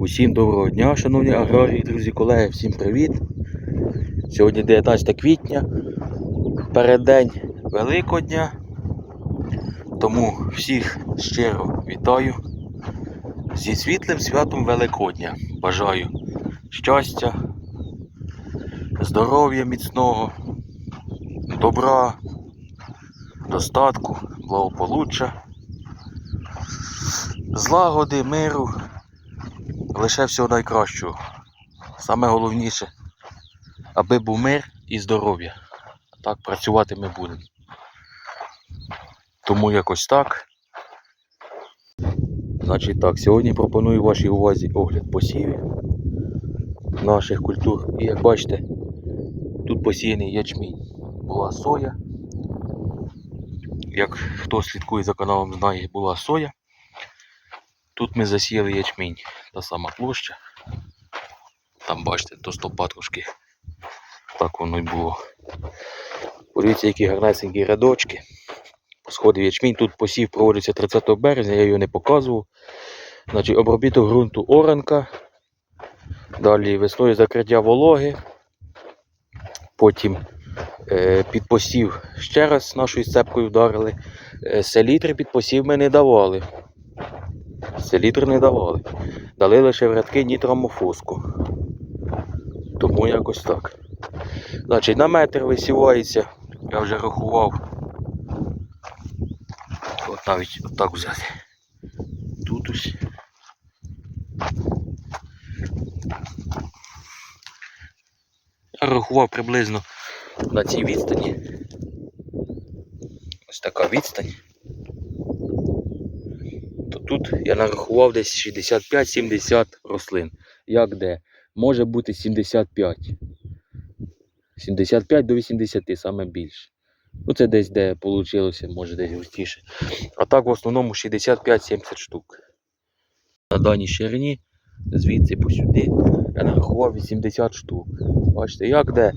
Усім доброго дня, шановні аграрії, друзі, колеги, всім привіт. Сьогодні 19 квітня, переддень Великодня. Тому всіх щиро вітаю зі світлим святом Великодня. Бажаю щастя, здоров'я міцного, добра, достатку, благополуччя, злагоди, миру лише всього найкращого. Саме головніше, аби був мир і здоров'я. Так працювати ми будемо. Тому якось так. Значить так, сьогодні пропоную вашій увазі огляд посівів наших культур. І як бачите, тут посіяний ячмінь. Була соя. Як хто слідкує за каналом, знає, була соя. Тут ми засіяли ячмінь, та сама площа. Там бачите, до стопа трошки. Так воно й було. Подивіться, які гарнесенькі рядочки. Сходив ячмінь. Тут посів проводиться 30 березня, я його не показував. Значить, обробіток ґрунту оранка. Далі весною закриття вологи. Потім е, під посів ще раз нашою сцепкою вдарили. Е, селітри під посів ми не давали. Селітр не давали. Дали лише в рядки нітромофоску. Тому якось так. Значить, на метр висівається, я вже рахував. От навіть отак взяти. Тут ось. Я рахував приблизно на цій відстані. Ось така відстань тут я нарахував десь 65-70 рослин. Як де? Може бути 75. 75 до 80 саме більше. Ну це десь де вийшло, може десь густіше. А так в основному 65-70 штук. На даній ширині, звідси по сюди, я нарахував 80 штук. Бачите, як де?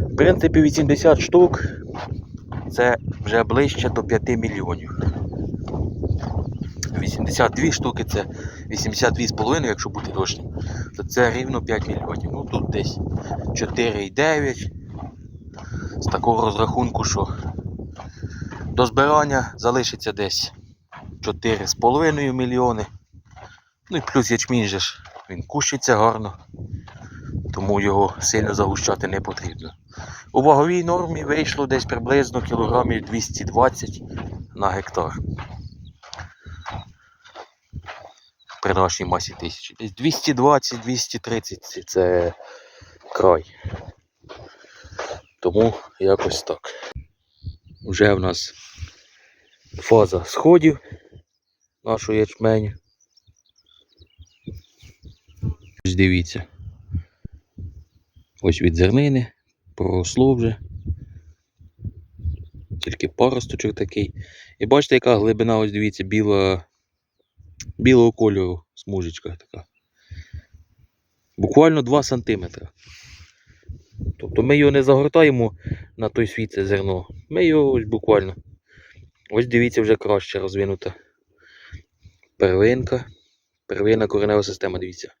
В принципі, 80 штук це вже ближче до 5 мільйонів. 82 штуки, це 82,5, якщо бути точним, то це рівно 5 мільйонів. Ну тут десь 4,9. З такого розрахунку, що до збирання залишиться десь 4,5 мільйони. Ну і плюс ячмінь же ж, він кущиться гарно, тому його сильно загущати не потрібно. У ваговій нормі вийшло десь приблизно кілограмів 220 на гектар. При нашій масі тисячі. Десь 220-230 це- це край. Тому якось так. Вже в нас фаза сходів нашого ячменю. Ось дивіться. Ось від зернини проросло вже. Тільки паросточок такий. І бачите, яка глибина, ось дивіться, біла білого кольору смужечка така. Буквально 2 см. Тобто ми його не загортаємо на той світ це зерно. Ми його ось буквально. Ось дивіться, вже краще розвинута первинка. Первинна коренева система, дивіться.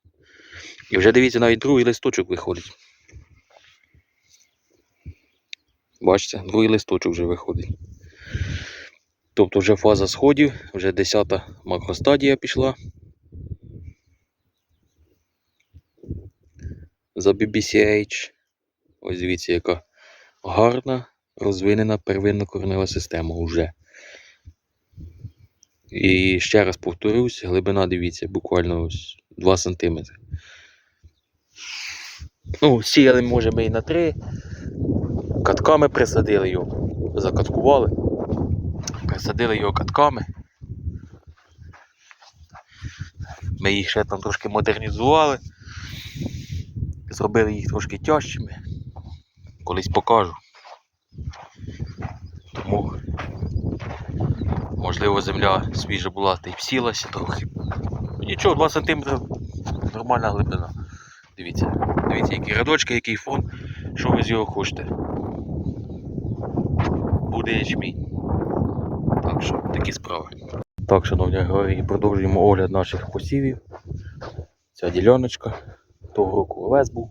І вже дивіться, навіть другий листочок виходить. Бачите, другий листочок вже виходить. Тобто вже фаза сходів, вже 10 макростадія пішла. За BBCH. Ось дивіться, яка гарна розвинена первинна коренева система вже. І ще раз повторюсь, глибина, дивіться, буквально ось 2 см. Ну, сіяли, може, ми і на 3. Катками присадили його, закаткували. Присадили його катками. Ми їх ще там трошки модернізували. Зробили їх трошки тяжчими. Колись покажу. Тому, можливо, земля свіжа була та й всілася трохи. Нічого, 2 см нормальна глибина. Дивіться, дивіться, які рядочки, який фон, що ви з його хочете. Буде ячмінь. Так що такі справи. Так, шановні аграрії, продовжуємо огляд наших посівів. ця діляночка. Того року овес був.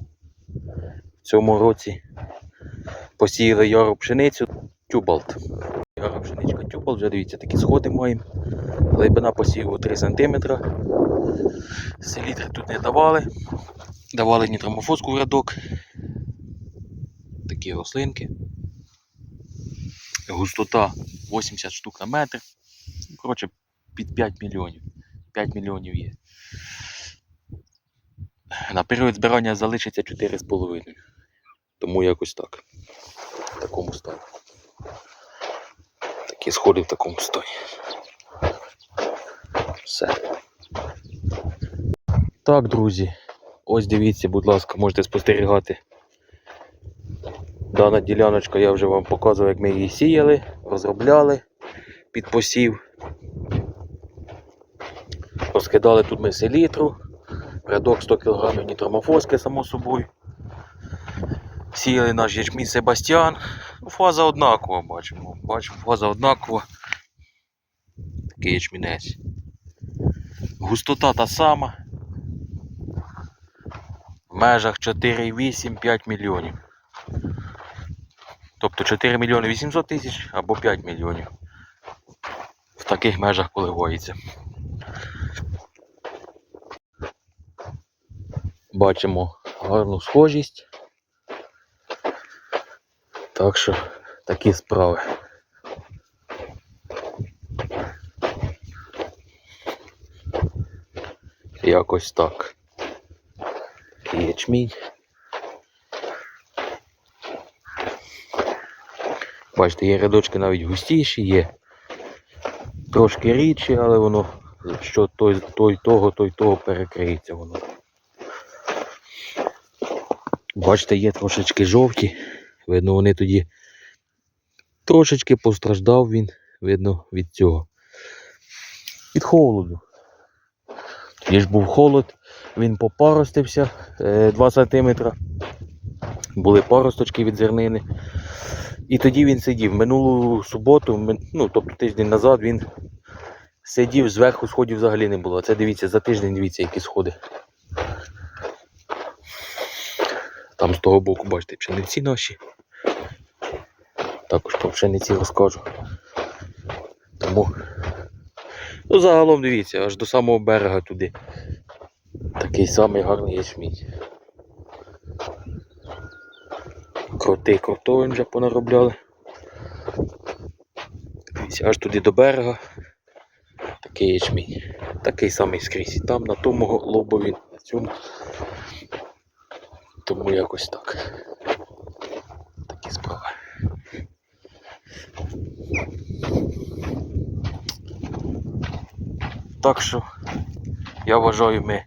В цьому році посіяли яру пшеницю тюбалт. Яра пшеничка тюбалт, вже дивіться, такі сходи маємо. Глибина посіву 3 см. Селітри тут не давали. Давали нітромофоску в рядок. Такі рослинки. Густота 80 штук на метр. Ну, Коротше, під 5 мільйонів. 5 мільйонів є. На період збирання залишиться 4,5. Тому якось так. В такому стані. Такі сходи в такому стані. Все. Так, друзі. Ось дивіться, будь ласка, можете спостерігати. Дана діляночка я вже вам показував, як ми її сіяли, розробляли під посів. Розкидали тут ми селітру, рядок 100 кг нітромофоски, само собою. Сіяли наш ячмінь Себастьян. Ну, Фаза однакова, бачимо. Бачимо, фаза однакова. Такий ячмінець. Густота та сама. В межах 4,8-5 мільйонів. Тобто 4 мільйони 800 тисяч або 5 мільйонів. В таких межах коливається. Бачимо гарну схожість. Так що такі справи. Якось так. Ячмінь. Бачите, є рядочки навіть густіші, є трошки рідші, але воно що той, той того, той того перекриється воно. Бачите, є трошечки жовті. Видно, вони тоді трошечки постраждав він, видно, від цього. Від холоду. Тоді ж був холод, він попаростився 2 см. Були паросточки від зернини. І тоді він сидів. Минулу суботу, ну, тобто тиждень назад, він сидів, зверху сходів взагалі не було. Це дивіться, за тиждень дивіться, які сходи. Там з того боку, бачите, пшениці наші. Також про пшениці розкажу. Тому. Ну, загалом дивіться, аж до самого берега туди. Такий самий гарний ячмінь. Крутий крутовин вже понаробляли. Аж туди до берега. Такий ячмінь. Такий самий скрізь. Там на тому лобові, на цьому. Тому якось так. Такі справи. Так що я вважаю, ми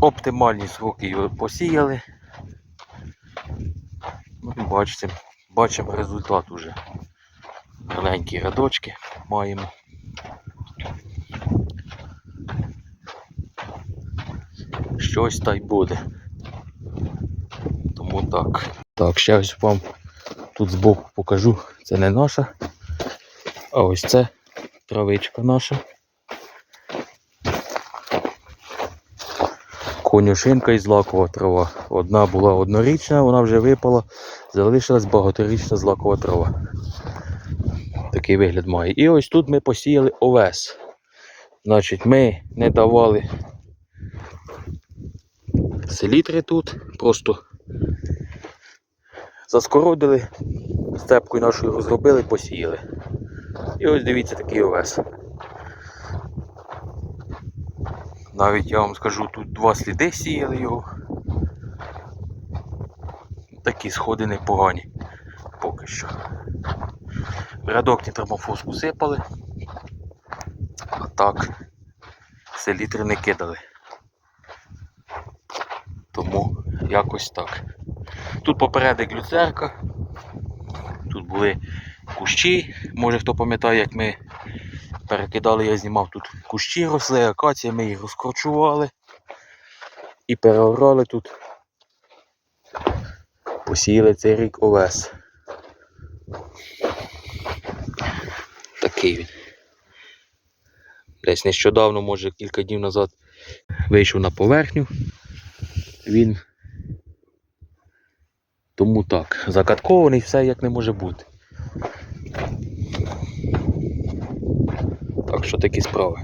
оптимальні сроки його посіяли. Бачите, бачимо результат уже. Маленькі рядочки маємо. Щось та й буде. Тому так. Так, ще ось вам тут збоку покажу. Це не наша. А ось це травичка наша. Конюшинка і злакова трава. Одна була однорічна, вона вже випала, залишилась багаторічна злакова трава. Такий вигляд має. І ось тут ми посіяли овес. Значить, ми не давали селітри тут, просто заскородили, степкою нашою розробили, посіяли. І ось дивіться такий овес. Навіть я вам скажу, тут два сліди сіяли його. Такі сходи непогані поки що. Рядок нітромофоску сипали, а так селітри не кидали. Тому якось так. Тут попередик люцерка, тут були кущі, може хто пам'ятає, як ми перекидали, я знімав тут кущі росли, акація, ми їх розкорчували і переорали тут. Посіяли цей рік овес. Такий він. Десь нещодавно, може кілька днів назад, Вийшов на поверхню. Він тому так, закаткований, все як не може бути. Так що такі справи.